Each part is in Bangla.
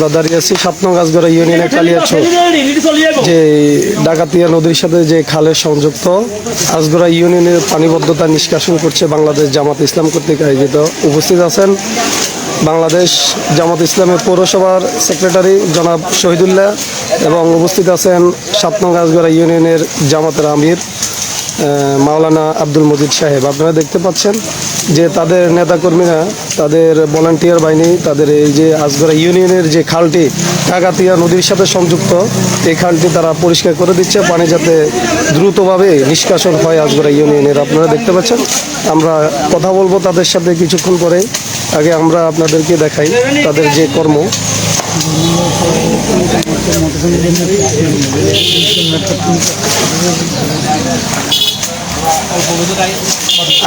আমরা দাঁড়িয়ে আছি সাতনং গাছগড়া ইউনিয়নের কালিয়াচর যে ডাকাতিয়া নদীর সাথে যে খালের সংযুক্ত, আজগড়া ইউনিয়নের পানিবদ্ধতা নিষ্কাশন করছে বাংলাদেশ জামাত ইসলাম কর্তৃক আয়োজিত। উপস্থিত আছেন বাংলাদেশ জামাত ইসলামের পৌরসভার সেক্রেটারি জনাব শহীদুল্লাহ এবং উপস্থিত আছেন সাত নং গাছগড়া ইউনিয়নের জামাতের আমির। মাওলানা আব্দুল মজিদ সাহেব, আপনারা দেখতে পাচ্ছেন যে তাদের নেতাকর্মীরা, তাদের ভলান্টিয়ার বাহিনী, তাদের এই যে আজগড়া ইউনিয়নের যে খালটি, কাকাতিয়া নদীর সাথে সংযুক্ত, এই খালটি তারা পরিষ্কার করে দিচ্ছে, পানি যাতে দ্রুতভাবে নিষ্কাশন হয় আজগড়া ইউনিয়নের। আপনারা দেখতে পাচ্ছেন, আমরা কথা বলব তাদের সাথে কিছুক্ষণ পরে আগে আমরা আপনাদেরকে দেখাই তাদের যে কর্ম।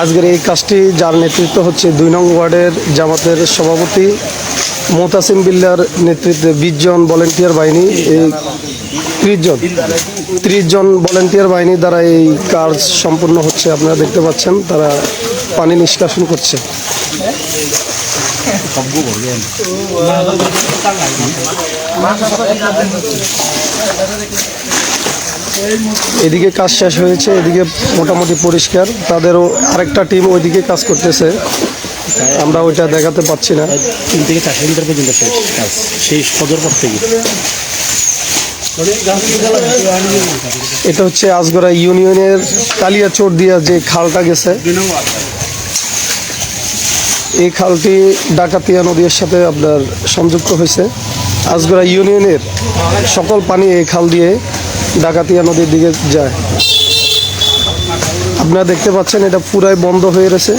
আজকের এই কাজটি, যার নেতৃত্ব হচ্ছে দুই নং ওয়ার্ডের জামাতের সভাপতি মোতাসিম বিল্লার নেতৃত্বে বিশ জন ভলেন্টিয়ার বাহিনী, এই ত্রিশ জন ত্রিশ জন ভলেন্টিয়ার বাহিনী দ্বারা এই কাজ সম্পূর্ণ হচ্ছে। আপনারা দেখতে পাচ্ছেন, তারা পানি নিষ্কাশন করছে। এদিকে কাজ শেষ হয়েছে এদিকে মোটামুটি পরিষ্কার। তাদেরও আরেকটা টিম ওইদিকে কাজ করতেছে। আমরা ওইটা দেখাতে পাচ্ছি না। তিন থেকে চারশো মিটার পর্যন্ত শেষ কাজ থেকে এটা হচ্ছে আজগড়া ইউনিয়নের কালিয়াচোর দিয়া যে খালটা গেছে। এই খালটি ডাকাতিয়া নদীর সাথে আপনার সংযুক্ত হয়েছে। আজগড়া ইউনিয়নের সকল পানি এই খাল দিয়ে ডাকাতিয়া নদীর দিকে যায়। আপনারা দেখতে পাচ্ছেন, এটা পুরাই বন্ধ হয়ে গেছে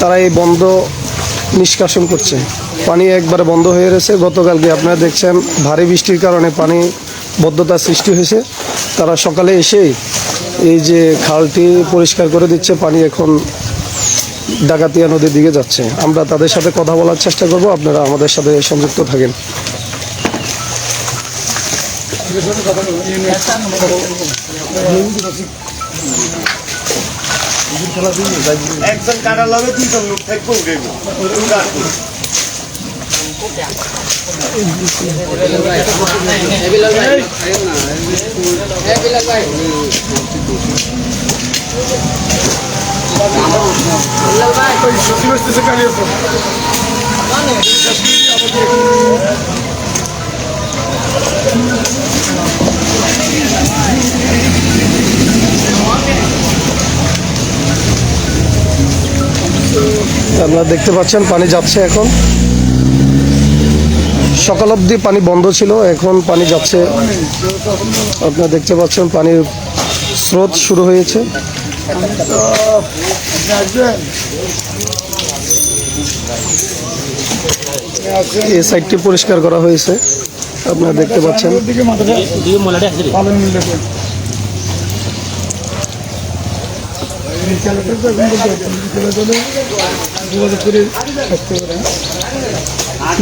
তারা এই বন্ধ নিষ্কাশন করছে। পানি একবারে বন্ধ হয়ে গেছে গতকালকে আপনারা দেখছেন, ভারী বৃষ্টির কারণে পানি বদ্ধতার সৃষ্টি হয়েছে। তারা সকালে এসেই এই যে খালটি পরিষ্কার করে দিচ্ছে। পানি এখন ডাকাতিয়া নদীর দিকে যাচ্ছে। আমরা তাদের সাথে কথা বলার চেষ্টা করব আপনারা আমাদের সাথে সংযুক্ত থাকেন। একজন কাটা লবে দুইজন লোক থাকব আপনারা দেখতে পাচ্ছেন, পানি যাচ্ছে এখন। সকাল অবধি পানি বন্ধ ছিল, এখন পানি যাচ্ছে। আপনারা দেখতে পাচ্ছেন, পানির স্রোত শুরু হয়েছে। এই সাইডটি পরিষ্কার করা হয়েছে। আপনারা দেখতে পাচ্ছেন। মলাটা আসলে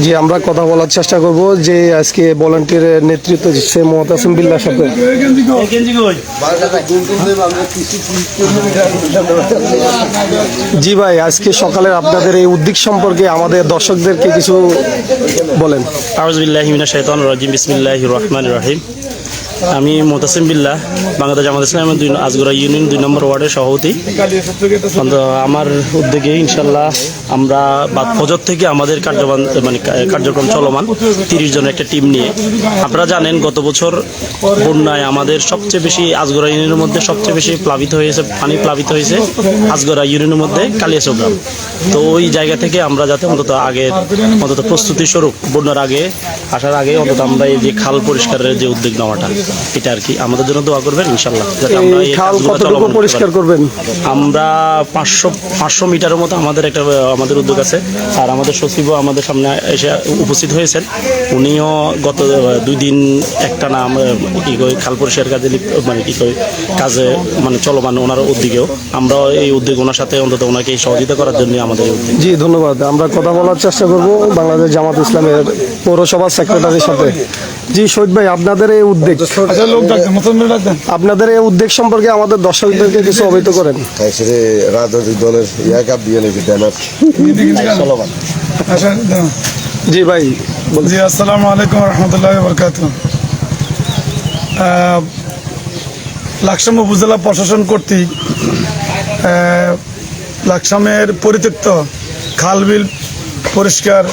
জি, আমরা কথা বলার চেষ্টা করব যে আজকে ভলান্টিয়ারের নেতৃত্ব দিচ্ছে মোহাতাসিম বিল্লার সাথে। জি ভাই, আজকে সকালে আপনাদের এই উদ্যোগ সম্পর্কে আমাদের দর্শকদেরকে কিছু বলেন। আউজবিল্লাহ মিনা শাইতান রাজিম বিসমিল্লাহ রহমান রহিম। আমি মোতাসিম বিল্লাহ বাংলাদেশ জামাত ইসলামের দুই আজগরা ইউনিয়ন দুই নম্বর ওয়ার্ডের সভাপতি। আমার উদ্যোগে ইনশাল্লাহ আমরা বাদ ফজর থেকে আমাদের কার্যবান মানে কার্যক্রম চলমান, তিরিশ জনের একটা টিম নিয়ে। আপনারা জানেন, গত বছর বন্যায় আমাদের সবচেয়ে বেশি আজগরা ইউনিয়নের মধ্যে সবচেয়ে বেশি প্লাবিত হয়েছে, পানি প্লাবিত হয়েছে আজগরা ইউনিয়নের মধ্যে কালিয়াচৌ গ্রাম। তো ওই জায়গা থেকে আমরা যাতে অন্তত আগের অন্তত প্রস্তুতি স্বরূপ বন্যার আগে আসার আগে অন্তত আমরা এই যে খাল পরিষ্কারের যে উদ্যোগ নেওয়াটা। এটা আর কি। আমাদের জন্য দোয়া করবেন ইনশাল্লাহ যাতে আমরা এই খাল কতটুকু পরিষ্কার করবেন? আমরা পাঁচশো পাঁচশো মিটারের মতো আমাদের একটা আমাদের উদ্যোগ আছে। আর আমাদের সচিবও আমাদের সামনে এসে উপস্থিত হয়েছেন। উনিও গত দুই দিন একটা নাম কি কই খাল পরিষ্কার কাজে মানে কি কই কাজে মানে চলমান ওনার উদ্যোগেও। আমরা এই উদ্যোগ ওনার সাথে অন্তত ওনাকে সহযোগিতা করার জন্য আমাদের উদ্যোগ। জি ধন্যবাদ। আমরা কথা বলার চেষ্টা করব বাংলাদেশ জামাত ইসলামের পৌরসভা সেক্রেটারির সাথে। জি শহীদ ভাই আপনাদের এই উদ্যোগ আপনাদের এই উদ্যোগ সম্পর্কে আমাদের দর্শকদেরকে কিছু অবহিত করেন। রাজনৈতিক দলের দিয়ে নেবে জি ভাই বলছি জি আসসালামু আলাইকুম রহমতুল্লাহ বরকাত লাকসাম উপজেলা প্রশাসন কর্তৃক লাকসামের পরিত্যক্ত খালবিল পরিষ্কার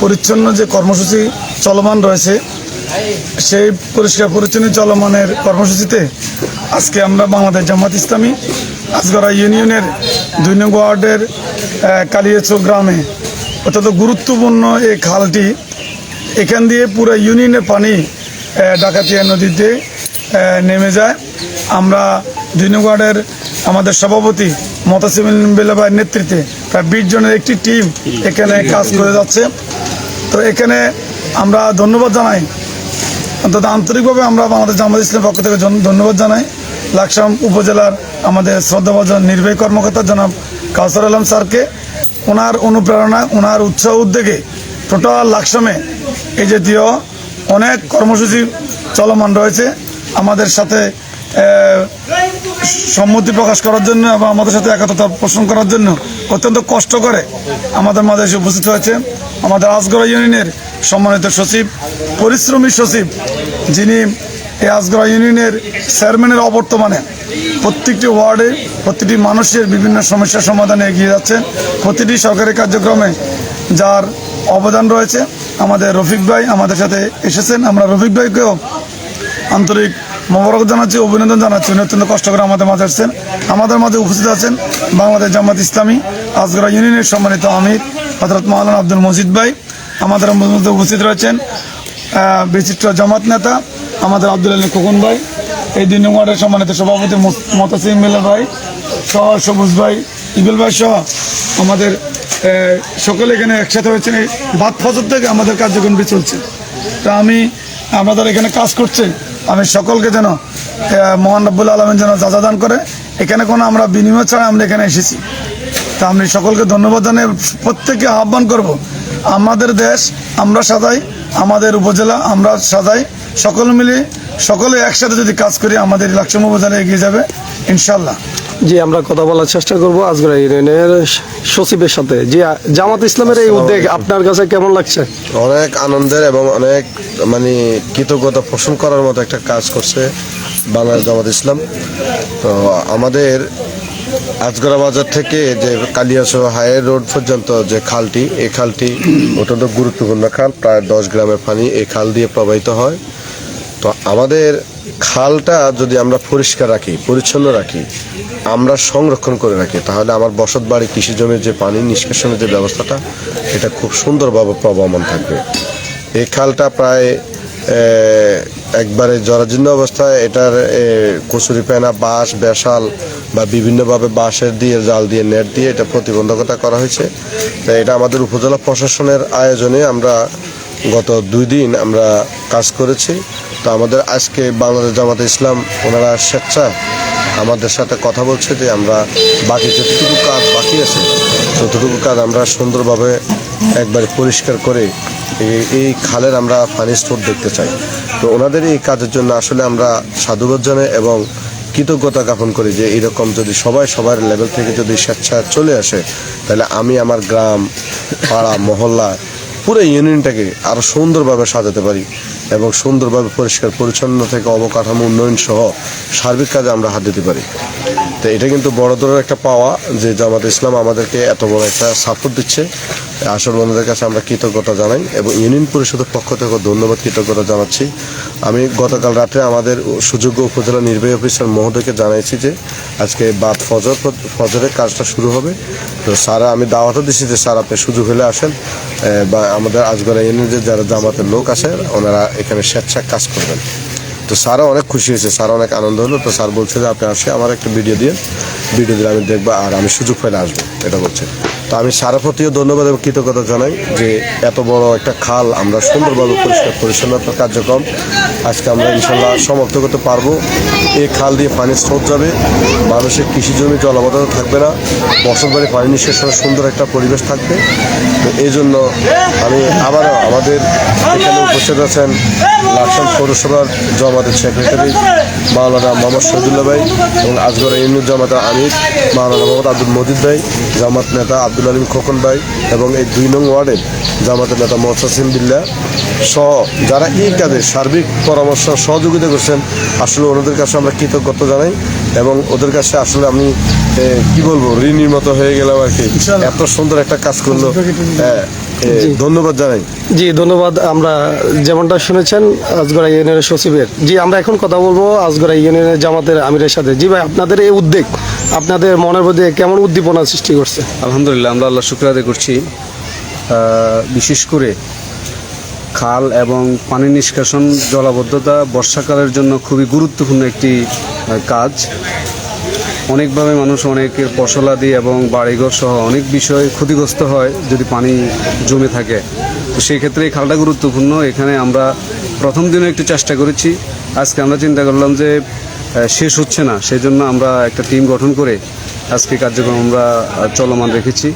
পরিচ্ছন্ন যে কর্মসূচি চলমান রয়েছে সেই পরিষ্কার পরিচ্ছন্ন চলমানের কর্মসূচিতে আজকে আমরা বাংলাদেশ জামাত ইসলামী আজগরা ইউনিয়নের দুই নং ওয়ার্ডের কালিয়াচৌ গ্রামে অত্যন্ত গুরুত্বপূর্ণ এই খালটি। এখান দিয়ে পুরো ইউনিয়নের পানি ডাকাতিয়া নদীতে নেমে যায়। আমরা দুই নং ওয়ার্ডের আমাদের সভাপতি বেলাবাইয়ের নেতৃত্বে প্রায় বিশ জনের একটি টিম এখানে কাজ করে যাচ্ছে। তো এখানে আমরা ধন্যবাদ জানাই অন্তত আন্তরিকভাবে আমরা বাংলাদেশ জামাত ইসলামের পক্ষ থেকে ধন্যবাদ জানাই। লাকসাম উপজেলার আমাদের শ্রদ্ধাভাজন নির্বাহী কর্মকর্তা জনাব কাউসার আলম স্যারকে। ওনার অনুপ্রেরণা, ওনার উৎসাহ উদ্যোগে টোটাল লাকসামে এই জাতীয় অনেক কর্মসূচি চলমান রয়েছে। আমাদের সাথে সম্মতি প্রকাশ করার জন্য এবং আমাদের সাথে একাত্রতা পোষণ করার জন্য অত্যন্ত কষ্ট করে আমাদের মাঝে এসে উপস্থিত হয়েছে। আমাদের আজগড়া ইউনিয়নের সম্মানিত সচিব, পরিশ্রমী সচিব, যিনি আজগড়া ইউনিয়নের চেয়ারম্যানের অবর্তমানে প্রত্যেকটি ওয়ার্ডে প্রতিটি মানুষের বিভিন্ন সমস্যার সমাধানে এগিয়ে যাচ্ছেন। প্রতিটি সরকারি কার্যক্রমে যার অবদান রয়েছে। আমাদের রফিক ভাই আমাদের সাথে এসেছেন। আমরা রফিক ভাইকেও আন্তরিক মোবারক জানাচ্ছি, অভিনন্দন জানাচ্ছি। উনি অত্যন্ত কষ্ট করে আমাদের মাঝে আসছেন। আমাদের মাঝে উপস্থিত আছেন বাংলাদেশ জামাত ইসলামী আজগরা ইউনিয়নের সম্মানিত আমির হজরত মাওলানা আব্দুল মজিদ ভাই। আমাদের মধ্যে উপস্থিত রয়েছেন বিচিত্র জামাত নেতা আমাদের আব্দুল আলী খোকন ভাই, এই দুই নং ওয়ার্ডের সম্মানিত সভাপতি মতাসিম মিল্লা ভাই সহ সবুজ ভাই, ইবেল ভাই সহ আমাদের সকলে এখানে একসাথে হয়েছেন। এই বাদ ফজর থেকে আমাদের কার্যক্রমটি চলছে। তা আমি আমাদের এখানে কাজ করছে, আমি সকলকে যেন মহান রব্বুল আলমের যেন যাজা দান করে, এখানে কোনো আমরা বিনিময় ছাড়া আমরা এখানে এসেছি। তা আমি সকলকে ধন্যবাদ জানাই প্রত্যেককে আহ্বান করব আমাদের দেশ আমরা সাজাই আমাদের উপজেলা আমরা সাজাই সকল মিলে সকলে একসাথে যদি কাজ করি আমাদের লাকসাম উপজেলা এগিয়ে যাবে ইনশাল্লাহ জি আমরা কথা বলার চেষ্টা করব আজগরা ইউনিয়নের সচিবের সাথে। জি জামাত ইসলামের এই উদ্যোগ আপনার কাছে কেমন লাগছে? অনেক আনন্দের এবং অনেক মানে কৃতজ্ঞতা পোষণ করার মতো একটা কাজ করছে বাংলাদেশ জামাত ইসলাম। তো আমাদের আজগরা বাজার থেকে যে কালিয়াসহ হায়ার রোড পর্যন্ত যে খালটি, এই খালটি অত্যন্ত গুরুত্বপূর্ণ খাল, প্রায় দশ গ্রামের পানি এই খাল দিয়ে প্রবাহিত হয়। তো আমাদের খালটা যদি আমরা পরিষ্কার রাখি, পরিচ্ছন্ন রাখি, আমরা সংরক্ষণ করে রাখি, তাহলে আমার বসত বাড়ি, কৃষি জমির যে পানি নিষ্কাশনের যে ব্যবস্থাটা, এটা খুব সুন্দরভাবে প্রবহমান থাকবে। এই খালটা প্রায় একবারে জরাজীর্ণ অবস্থায় এটার কচুরি পেনা, বাঁশ, বেশাল বা বিভিন্নভাবে বাঁশের দিয়ে, জাল দিয়ে, নেট দিয়ে এটা প্রতিবন্ধকতা করা হয়েছে। তাই এটা আমাদের উপজেলা প্রশাসনের আয়োজনে আমরা গত দুই দিন আমরা কাজ করেছি। তো আমাদের আজকে বাংলাদেশ জামাতে ইসলাম ওনারা স্বেচ্ছায় আমাদের সাথে কথা বলছে যে আমরা বাকি যতটুকু কাজ বাকি আছে ততটুকু কাজ আমরা সুন্দরভাবে একবার পরিষ্কার করে এই- এই খালের আমরা পানি স্টোর দেখতে চাই। তো ওনাদের এই কাজের জন্য আসলে আমরা সাধুবাদ জানাই এবং কৃতজ্ঞতা জ্ঞাপন করি যে এরকম যদি সবাই সবার লেভেল থেকে যদি স্বেচ্ছা চলে আসে, তাহলে আমি আমার গ্রাম, পাড়া, মহল্লা পুরো ইউনিয়নটাকে আরও সুন্দরভাবে সাজাতে পারি এবং সুন্দরভাবে পরিষ্কার পরিচ্ছন্ন থেকে অবকাঠামো উন্নয়ন সহ সার্বিক কাজে আমরা হাত দিতে পারি। তো এটা কিন্তু বড় ধরনের একটা পাওয়া যে জামাত ইসলাম আমাদেরকে এত বড় একটা সাপোর্ট দিচ্ছে। আসল বন্ধুদের কাছে আমরা কৃতজ্ঞতা জানাই এবং ইউনিয়ন পরিষদের পক্ষ থেকে ধন্যবাদ, কৃতজ্ঞতা জানাচ্ছি। আমি গতকাল রাতে আমাদের সুযোগ্য উপজেলা নির্বাহী অফিসার মহোদয়কে জানাইছি যে আজকে বাদ ফজর, ফজরের কাজটা শুরু হবে। তো স্যার আমি দাওয়াতও দিচ্ছি যে স্যার আপনি সুযোগ হলে আসেন। বা আমাদের আজগড়া ইউনিয়নের যারা জামাতের লোক আছে, ওনারা এখানে স্বেচ্ছা কাজ করবেন। তো স্যারও অনেক খুশি হয়েছে স্যার অনেক আনন্দ হলো। তো স্যার বলছে যে, আপনি আসে আমার একটা ভিডিও দিয়ে ভিডিও দিলে আমি দেখব আর আমি সুযোগ পেলে আসব। এটা বলছে। তো আমি স্যারের প্রতিও ধন্যবাদ এবং কৃতজ্ঞতা জানাই যে, এত বড় একটা খাল আমরা সুন্দরভাবে পরিষ্কার পরিচ্ছন্নতা কার্যক্রম আজকে আমরা ইনশাল্লাহ সমাপ্ত করতে পারব। এই খাল দিয়ে পানির স্রোত যাবে। মানুষের কৃষি জমি জলাবদ্ধতা থাকবে না। বসত বাড়ি পানি নিষ্কাশনের সুন্দর একটা পরিবেশ থাকবে। তো এই জন্য আমি আবারও আমাদের এখানে উপস্থিত আছেন লাকসাম পৌরসভার জামাতের সেক্রেটারি মাওলানা মোহাম্মদ শহীদুল্লাহ ভাই এবং আজগর ইউনুর জামাতের আমির মাওলানা মোহাম্মদ আব্দুল মজিদ ভাই জামাত নেতা আব্দুল আলিম খোকন ভাই এবং এই দুই নং ওয়ার্ডের জামাতের নেতা মোহসাসিম বিল্লা সহ যারা এই কাজে সার্বিক পরামর্শ সহযোগিতা করছেন আসলে ওনাদের কাছে আমরা কৃতজ্ঞতা জানাই এবং ওদের কাছে আসলে আমি কি বলব ঋণীর মতো হয়ে গেলাম আর কি। এত সুন্দর একটা কাজ করল। হ্যাঁ, ধন্যবাদ জানাই। জি ধন্যবাদ। আমরা যেমনটা শুনেছেন আজগড়া ইউনিয়নের সচিবের। জি আমরা এখন কথা বলব আজগড়া ইউনিয়নের জামাতের আমিরের সাথে। জি ভাই আপনাদের এই উদ্যোগ আপনাদের মনের মধ্যে কেমন উদ্দীপনা সৃষ্টি করছে? আলহামদুলিল্লাহ আমরা আল্লাহ শুক্র আদায় করছি। বিশেষ করে খাল এবং পানি নিষ্কাশন জলাবদ্ধতা বর্ষাকালের জন্য খুবই গুরুত্বপূর্ণ একটি কাজ। অনেকভাবে মানুষ অনেকের ফসলাদি এবং বাড়িঘর সহ অনেক বিষয় ক্ষতিগ্রস্ত হয় যদি পানি জমে থাকে। তো সেই ক্ষেত্রে এই খালটা গুরুত্বপূর্ণ। এখানে আমরা প্রথম দিনে একটু চেষ্টা করেছি। আজকে আমরা চিন্তা করলাম যে শেষ হচ্ছে না। সেই জন্য আমরা একটা টিম গঠন করে আজকে কার্যক্রম আমরা চলমান রেখেছি।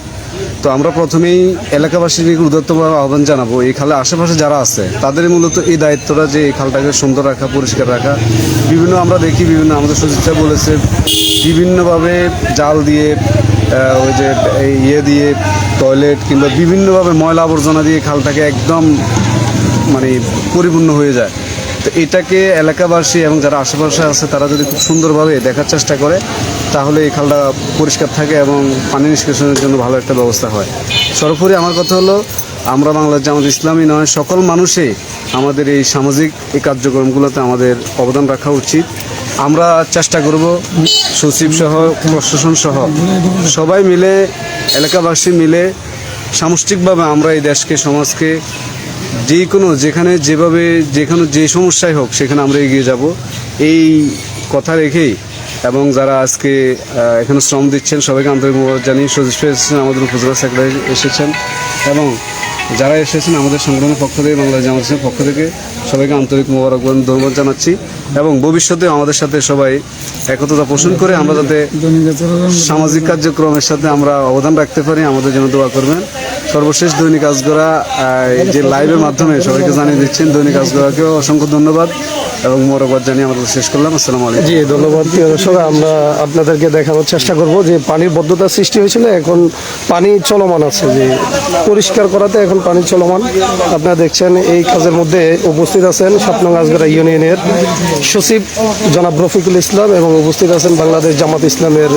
তো আমরা প্রথমেই এলাকাবাসীকে উদাত্তভাবে আহ্বান জানাব। এই খালের আশেপাশে যারা আছে তাদের মূলত এই দায়িত্বটা যে এই খালটাকে সুন্দর রাখা, পরিষ্কার রাখা। বিভিন্ন আমরা দেখি, বিভিন্ন আমাদের সচিবটা বলেছে, বিভিন্নভাবে জাল দিয়ে ওই যে ইয়ে দিয়ে, টয়লেট কিংবা বিভিন্নভাবে ময়লা আবর্জনা দিয়ে খালটাকে একদম মানে পরিপূর্ণ হয়ে যায়। তো এটাকে এলাকাবাসী এবং যারা আশেপাশে আছে, তারা যদি খুব সুন্দরভাবে দেখার চেষ্টা করে, তাহলে এই খালটা পরিষ্কার থাকে এবং পানি নিষ্কাশনের জন্য ভালো একটা ব্যবস্থা হয়। সর্বোপরি আমার কথা হলো, আমরা বাংলাদেশ জামাত ইসলামী নয়, সকল মানুষই আমাদের এই সামাজিক এই কার্যক্রমগুলোতে আমাদের অবদান রাখা উচিত। আমরা চেষ্টা করব, সচিব সহ, প্রশাসন সহ, সবাই মিলে, এলাকাবাসী মিলে সামষ্টিকভাবে আমরা এই দেশকে, সমাজকে যে কোনো, যেখানে যেভাবে, যেখানে যে সমস্যাই হোক, সেখানে আমরা এগিয়ে যাব। এই কথা রেখেই এবং যারা আজকে এখানে শ্রম দিচ্ছেন, সবাইকে আন্তরিক জানিয়ে সদস্য এসেছেন, আমাদের উপজেলা সেক্রেটারি এসেছেন এবং যারা এসেছেন আমাদের সংগঠনের পক্ষ থেকে, বাংলাদেশ জামাত পক্ষ থেকে, সবাইকে আন্তরিক মোবারক ধন্যবাদ জানাচ্ছি এবং ভবিষ্যতে আমাদের সাথে সবাই একতা পোষণ করে আমরা যাতে সামাজিক কার্যক্রমের সাথে আমরা অবদান রাখতে পারি। আমাদের জন্য দোয়া করবেন। সর্বশেষ দৈনিক আজগরা যে লাইভের মাধ্যমে সবাইকে জানিয়ে দিচ্ছেন, দৈনিক আজগরাকেও অসংখ্য ধন্যবাদ এবং মোরকবাদ জানিয়ে আমাদের শেষ করলাম। আসসালামু আলাইকুম। জি, ধন্যবাদ। দর্শক, আমরা আপনাদেরকে দেখানোর চেষ্টা করব যে পানির বদ্ধতা সৃষ্টি হয়েছিল, এখন পানি চলমান আছে। যে পরিষ্কার করাতে এখন পানি চলমান। আপনারা দেখছেন, এই কাজের মধ্যে উপস্থিত আছেন স্বপ্ন আজগরা ইউনিয়নের সচিব জনাব রফিকুল ইসলাম এবং উপস্থিত আছেন বাংলাদেশ জামাত ইসলামের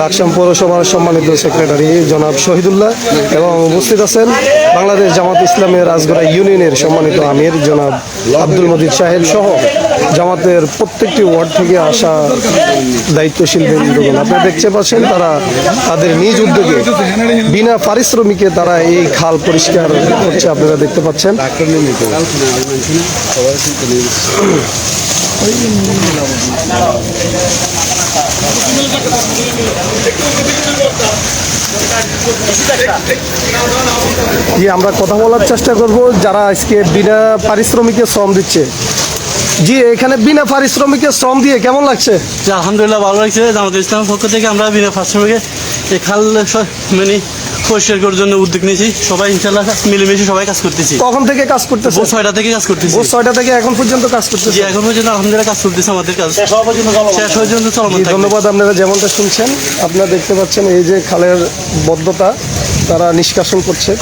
লাকসাম পৌরসভার সম্মানিত সেক্রেটারি জনাব শহীদুল্লাহ এবং উপস্থিত আছেন বাংলাদেশ জামাত ইসলামের রাজগড়া ইউনিয়নের সম্মানিত আমির জনাব আব্দুল মজিদ সাহেব সহ জামাতের প্রত্যেকটি ওয়ার্ড থেকে আসা দায়িত্বশীল বন্ধুগণ আপনারা দেখতে পাচ্ছেন তারা তাদের নিজ উদ্যোগে বিনা পারিশ্রমিকে তারা এই খাল পরিষ্কার করছে, আপনারা দেখতে পাচ্ছেন। জি, আমরা কথা বলার চেষ্টা করব। যারা আজকে বিনা পারিশ্রমিকের শ্রম দিচ্ছে। জি, এখানে বিনা পারিশ্রমিকের শ্রম দিয়ে কেমন লাগছে? আলহামদুলিল্লাহ, ভালো লাগছে। আমাদের ইসলামের পক্ষ থেকে আমরা বিনা পারিশ্রমিকের খাল মানে পরিষ্কার করার জন্য উদ্যোগ নিয়েছি। সবাই ইনশাল্লাহ মিলেমিশে সবাই কাজ করতেছি। কখন থেকে কাজ করতেছে? ভোর ছয়টা থেকে কাজ করতেছি। ভোর ছয়টা থেকে এখন পর্যন্ত কাজ করতেছে? এখন পর্যন্ত আলহামদুলিল্লাহ কাজ করতেছে আমাদের কাজ। শেষ হওয়া পর্যন্ত চলমান। ধন্যবাদ আপনারা যেমনটা শুনছেন আপনারা দেখতে পাচ্ছেন এই যে খালের বদ্ধতা তারা নিষ্কাশন করছে।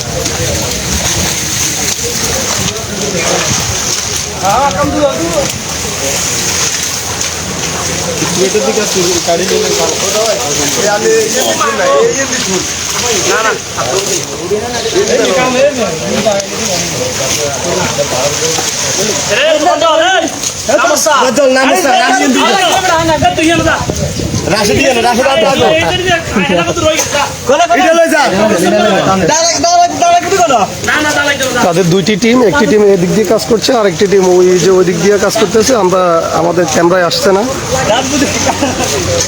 তাদের দুইটি টিম একটি টিম এদিক দিয়ে কাজ করছে আর একটি টিম ওই যে ওই দিক দিয়ে কাজ করতেছে। আমরা আমাদের ক্যামেরায় আসছে না।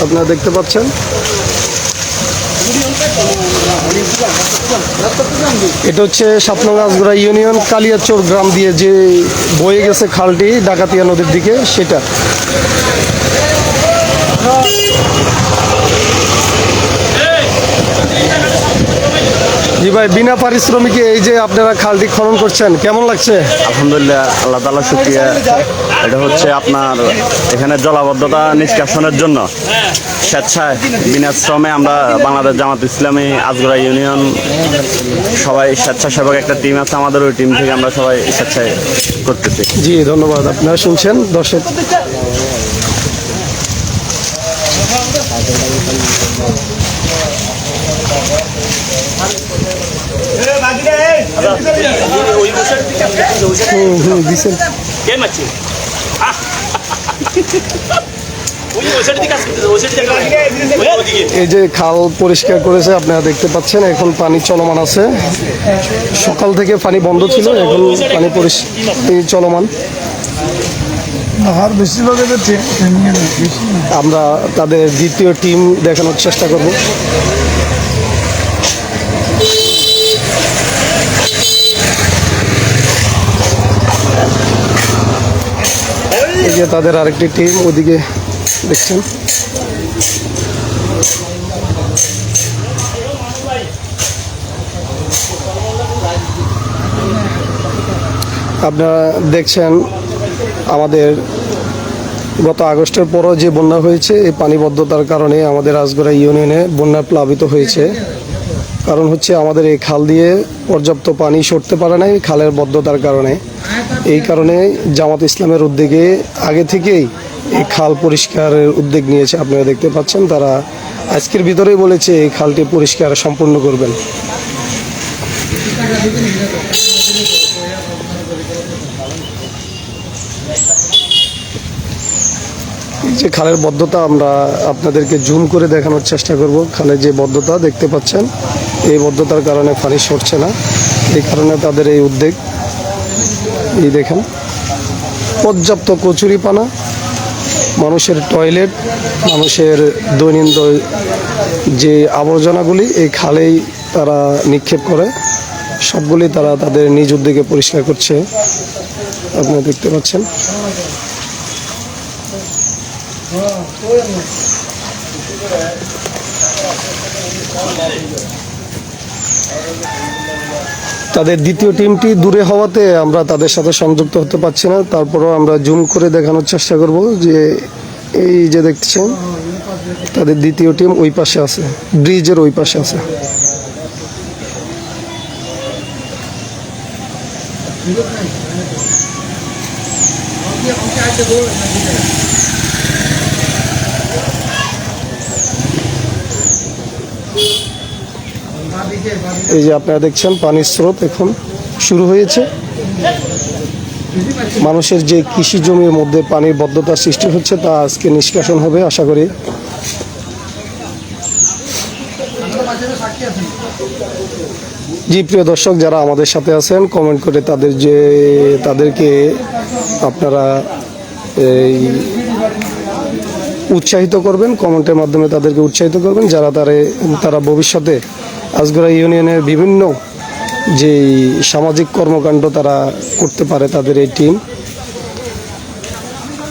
আপনারা দেখতে পাচ্ছেন? এটা হচ্ছে সাতনং আজগড়া ইউনিয়ন কালিয়াচোর গ্রাম দিয়ে যে বয়ে গেছে খালটি ডাকাতিয়া নদীর দিকে, সেটা। জি ভাই, বিনা পারিশ্রমিকে এই যে আপনারা খালটি খনন করছেন, কেমন লাগছে? আলহামদুলিল্লাহ, আল্লাহ তালা শুক্রিয়া। এটা হচ্ছে আপনার এখানে জলাবদ্ধতা নিষ্কাশনের জন্য। স্বেচ্ছায় বিনা শ্রমে আমরা বাংলাদেশ জামাত ইসলামী আজগরা ইউনিয়ন সবাই স্বেচ্ছাসেবক একটা টিম আছে আমাদের ওই টিম থেকে আমরা সবাই স্বেচ্ছায় করতেছি। জি ধন্যবাদ। আপনারা শুনছেন দর্শক হুম হুম দিছেন এই যে খাল পরিষ্কার করেছে আপনারা দেখতে পাচ্ছেন এখন পানি চলমান আছে। সকাল থেকে পানি বন্ধ ছিল এখন পানি চলমান। আমরা তাদের দ্বিতীয় টিম দেখানোর চেষ্টা করব। এই যে তাদের আরেকটি টিম ওদিকে দেখছেন? আপনারা দেখছেন আমাদের গত আগস্টের পরও যে বন্যা হয়েছে, এই পানিবদ্ধতার কারণে আমাদের রাজগড়া ইউনিয়নে বন্যা প্লাবিত হয়েছে। কারণ হচ্ছে আমাদের এই খাল দিয়ে পর্যাপ্ত পানি সরতে পারে নাই খালের বদ্ধতার কারণে। এই কারণে জামাত ইসলামের উদ্যোগে আগে থেকেই এই খাল পরিষ্কারের উদ্যোগ নিয়েছে, আপনারা দেখতে পাচ্ছেন, তারা আজকের ভিতরেই বলেছে এই খালটি পরিষ্কার সম্পূর্ণ করবেন। যে খালের বদ্ধতা, আমরা আপনাদেরকে জুম করে দেখানোর চেষ্টা করব। খালের যে বদ্ধতা, দেখতে পাচ্ছেন, এই বদ্ধতার কারণে পানি সরছে না, এই কারণে তাদের এই উদ্যোগ। এই দেখেন, পর্যাপ্ত কচুরিপানা মানুষের টয়লেট মানুষের দৈনন্দিন যে আবর্জনাগুলি, এই খালেই তারা নিক্ষেপ করে। সবগুলি তারা তাদের নিজ উদ্যোগে পরিষ্কার করছে। আপনারা দেখতে পাচ্ছেন। তাদের দ্বিতীয় টিমটি দূরে হওয়াতে আমরা তাদের সাথে সংযুক্ত হতে পারছি না। তারপরেও আমরা জুম করে দেখানোর চেষ্টা করব যে এই যে দেখছেন তাদের দ্বিতীয় টিম ওই পাশে আছে, ব্রিজের ওই পাশে আছে। এই যে আপনারা দেখছেন, পানির স্রোত এখন শুরু হয়েছে। মানুষের যে কৃষি জমির মধ্যে পানির বদ্ধতা সৃষ্টি হচ্ছে, তা আজকে নিষ্কাশন হবে আশা করি। জি, প্রিয় দর্শক, যারা আমাদের সাথে আছেন কমেন্ট করে তাদের যে, তাদেরকে আপনারা এই উৎসাহিত করবেন কমেন্টের মাধ্যমে তাদেরকে উৎসাহিত করবেন, যারা তারে, তারা ভবিষ্যতে আজগড়া ইউনিয়নের বিভিন্ন যে সামাজিক কর্মকাণ্ড তারা করতে পারে তাদের এই টিম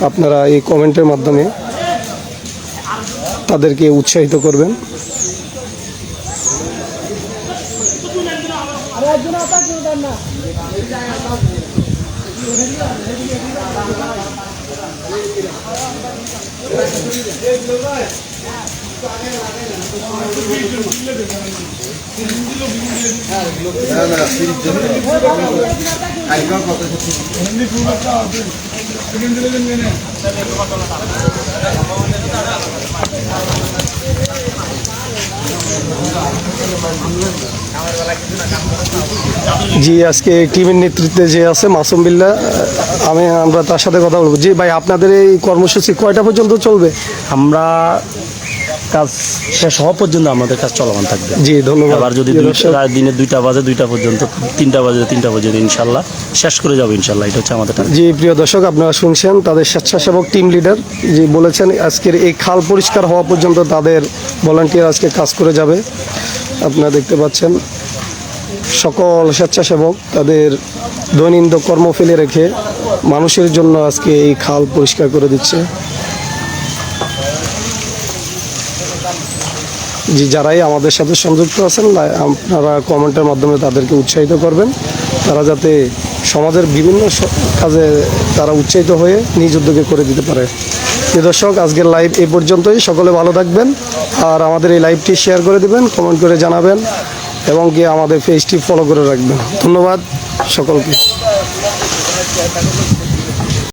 আপনারা এই কমেন্টের মাধ্যমে তাদেরকে উৎসাহিত করবেন। জি, আজকে টিমের নেতৃত্বে যে আছে মাসুম বিল্লা, আমি, আমরা তার সাথে কথা বলব। জি, ভাই, আপনাদের এই কর্মসূচি কয়টা পর্যন্ত চলবে? আমরা কাজ শেষ হওয়া পর্যন্ত আমাদের কাজ চলমান থাকবে। জি ধন্যবাদ। আবার যদি দিনে দুইটা বাজে দুইটা পর্যন্ত তিনটা বাজে তিনটা পর্যন্ত ইনশাল্লাহ শেষ করে যাব ইনশাল্লাহ এটা হচ্ছে আমাদের। জি প্রিয় দর্শক আপনারা শুনছেন তাদের স্বেচ্ছাসেবক টিম লিডার যে বলেছেন আজকের এই খাল পরিষ্কার হওয়া পর্যন্ত তাদের ভলান্টিয়ার আজকে কাজ করে যাবে। আপনারা দেখতে পাচ্ছেন সকল স্বেচ্ছাসেবক তাদের দৈনন্দিন কর্ম ফেলে রেখে মানুষের জন্য আজকে এই খাল পরিষ্কার করে দিচ্ছে। যে যারাই আমাদের সাথে সংযুক্ত আছেন আপনারা কমেন্টের মাধ্যমে তাদেরকে উৎসাহিত করবেন। তারা যাতে সমাজের বিভিন্ন কাজে তারা উৎসাহিত হয়ে নিজ উদ্যোগে করে দিতে পারে। দর্শক, আজকের লাইভ এই পর্যন্তই। সকলে ভালো থাকবেন আর আমাদের এই লাইভটি শেয়ার করে দিবেন, কমেন্ট করে জানাবেন এবং কি আমাদের পেজটি ফলো করে রাখবেন। ধন্যবাদ সকলকে।